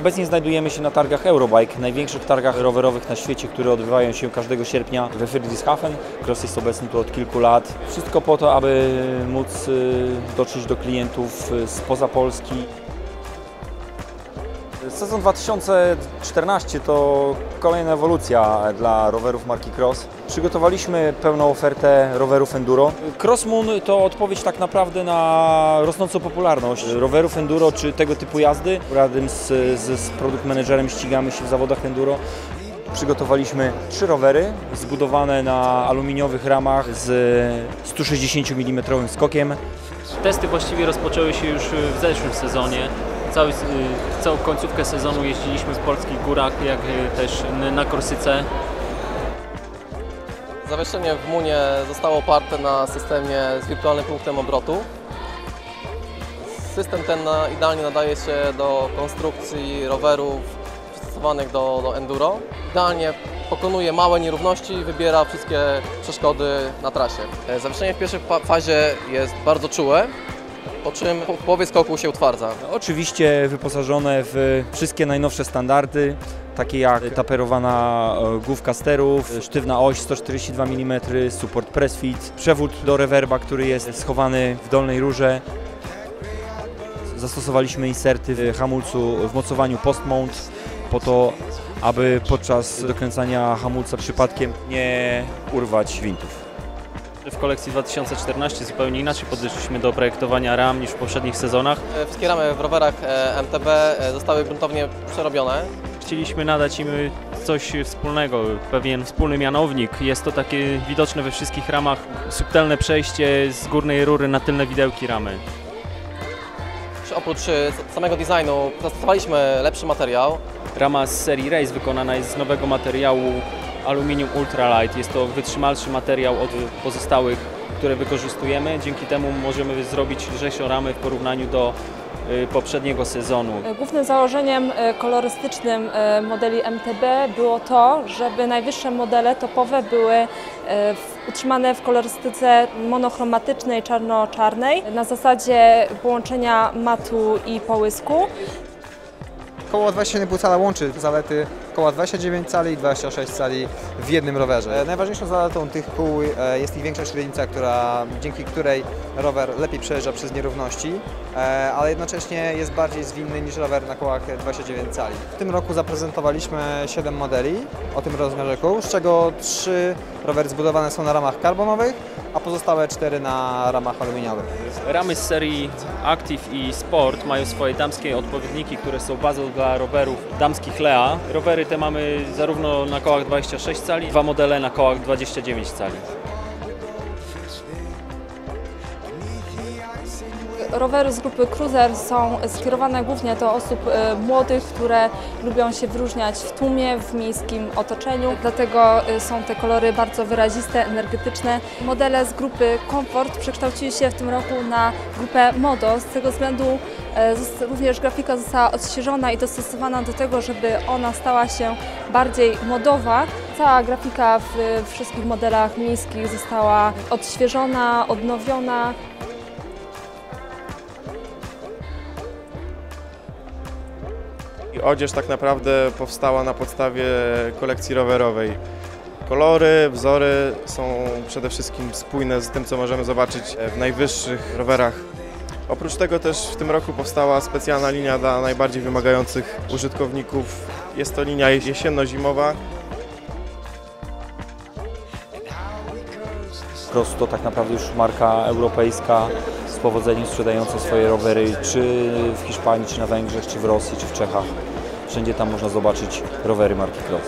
Obecnie znajdujemy się na targach Eurobike, największych targach rowerowych na świecie, które odbywają się każdego sierpnia we Friedrichshafen. Cross jest obecny tu od kilku lat. Wszystko po to, aby móc y, dotrzeć do klientów y, spoza Polski. Sezon 2014 to kolejna ewolucja dla rowerów marki Cross. Przygotowaliśmy pełną ofertę rowerów enduro. Crossmoon to odpowiedź tak naprawdę na rosnącą popularność rowerów enduro czy tego typu jazdy. Razem z, z, z produkt managerem ścigamy się w zawodach enduro. Przygotowaliśmy trzy rowery zbudowane na aluminiowych ramach z 160 mm skokiem. Testy właściwie rozpoczęły się już w zeszłym sezonie. Cały, całą końcówkę sezonu jeździliśmy w polskich górach, jak też na Korsyce. Zawieszenie w Munie zostało oparte na systemie z wirtualnym punktem obrotu. System ten idealnie nadaje się do konstrukcji rowerów przystosowanych do, do enduro. Idealnie pokonuje małe nierówności i wybiera wszystkie przeszkody na trasie. E, Zawieszenie w pierwszej fa- fazie jest bardzo czułe, po czym po połowie skoku się utwardza. Oczywiście wyposażone w wszystkie najnowsze standardy, takie jak taperowana e, główka sterów, sztywna oś 142 mm, support press fit, przewód do rewerba, który jest schowany w dolnej rurze. Zastosowaliśmy inserty w hamulcu w mocowaniu post-mount po to, aby podczas dokręcania hamulca przypadkiem nie urwać wintów. W kolekcji 2014 zupełnie inaczej podeszliśmy do projektowania ram niż w poprzednich sezonach. E, Wszystkie ramy w rowerach e, MTB e, zostały gruntownie przerobione. Chcieliśmy nadać im coś wspólnego, pewien wspólny mianownik. Jest to takie widoczne we wszystkich ramach subtelne przejście z górnej rury na tylne widełki ramy. Oprócz samego designu zastosowaliśmy lepszy materiał. Rama z serii Race wykonana jest z nowego materiału aluminium ultralight. Jest to wytrzymalszy materiał od pozostałych, które wykorzystujemy. Dzięki temu możemy zrobić lżejszą ramę w porównaniu do y, poprzedniego sezonu. Głównym założeniem e, kolorystycznym e, modeli MTB było to, żeby najwyższe modele topowe były utrzymane w kolorystyce monochromatycznej, czarno-czarnej, na zasadzie połączenia matu i połysku. Koło 27,5 cala łączy zalety koła 29 cali i 26 cali w jednym rowerze. E, Najważniejszą zaletą tych kół e, jest ich większa średnica, która, dzięki której rower lepiej przejeżdża przez nierówności, e, ale jednocześnie jest bardziej zwinny niż rower na kołach 29 cali. W tym roku zaprezentowaliśmy 7 modeli o tym rozmiarze kół, z czego 3 rowery zbudowane są na ramach karbonowych, a pozostałe 4 na ramach aluminiowych. Ramy z serii Active i Sport mają swoje damskie odpowiedniki, które są bazą dla rowerów damskich Lea. Rowery te mamy zarówno na kołach 26 cali, dwa modele na kołach 29 cali. Rowery z grupy Cruiser są skierowane głównie do osób e, młodych, które lubią się wyróżniać w tłumie, w miejskim otoczeniu. Dlatego e, są te kolory bardzo wyraziste, energetyczne. Modele z grupy Comfort przekształciły się w tym roku na grupę Modo. Z tego względu e, również grafika została odświeżona i dostosowana do tego, żeby ona stała się bardziej modowa. Cała grafika w wszystkich modelach miejskich została odświeżona, odnowiona. Odzież tak naprawdę powstała na podstawie kolekcji rowerowej. Kolory, wzory są przede wszystkim spójne z tym, co możemy zobaczyć w najwyższych rowerach. Oprócz tego też w tym roku powstała specjalna linia dla najbardziej wymagających użytkowników. Jest to linia jesienno-zimowa, Cross to tak naprawdę już marka europejska z powodzeniem sprzedająca swoje rowery czy w Hiszpanii, czy na Węgrzech, czy w Rosji, czy w Czechach. Wszędzie tam można zobaczyć rowery marki Cross.